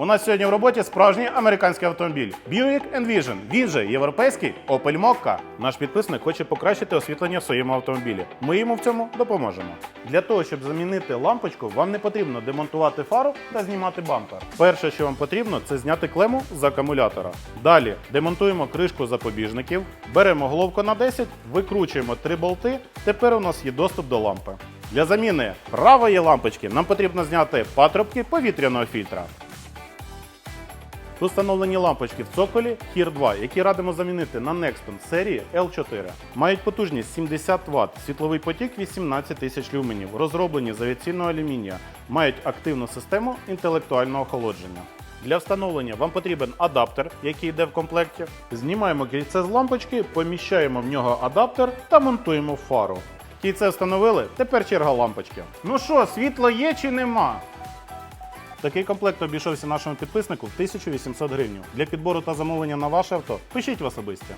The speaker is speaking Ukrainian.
У нас сьогодні в роботі справжній американський автомобіль Buick Envision. Він же європейський Opel Mokka. Наш підписник хоче покращити освітлення в своєму автомобілі. Ми йому в цьому допоможемо. Для того, щоб замінити лампочку, вам не потрібно демонтувати фару та знімати бампер. Перше, що вам потрібно, це зняти клему з акумулятора. Далі демонтуємо кришку запобіжників, беремо головку на 10, викручуємо три болти. Тепер у нас є доступ до лампи. Для заміни правої лампочки нам потрібно зняти патрубки повітряного фільтра. Встановлені лампочки в цоколі HERE 2, які радимо замінити на Nexton серії L4. Мають потужність 70 Вт, світловий потік 18 тисяч люменів, розроблені з авіаційного алюмінія, мають активну систему інтелектуального охолодження. Для встановлення вам потрібен адаптер, який йде в комплекті. Знімаємо кільце з лампочки, поміщаємо в нього адаптер та монтуємо фару. Кільце встановили, тепер черга лампочки. Ну що, світло є чи нема? Такий комплект обійшовся нашому підписнику в 1800 гривень. Для підбору та замовлення на ваше авто пишіть в особисті.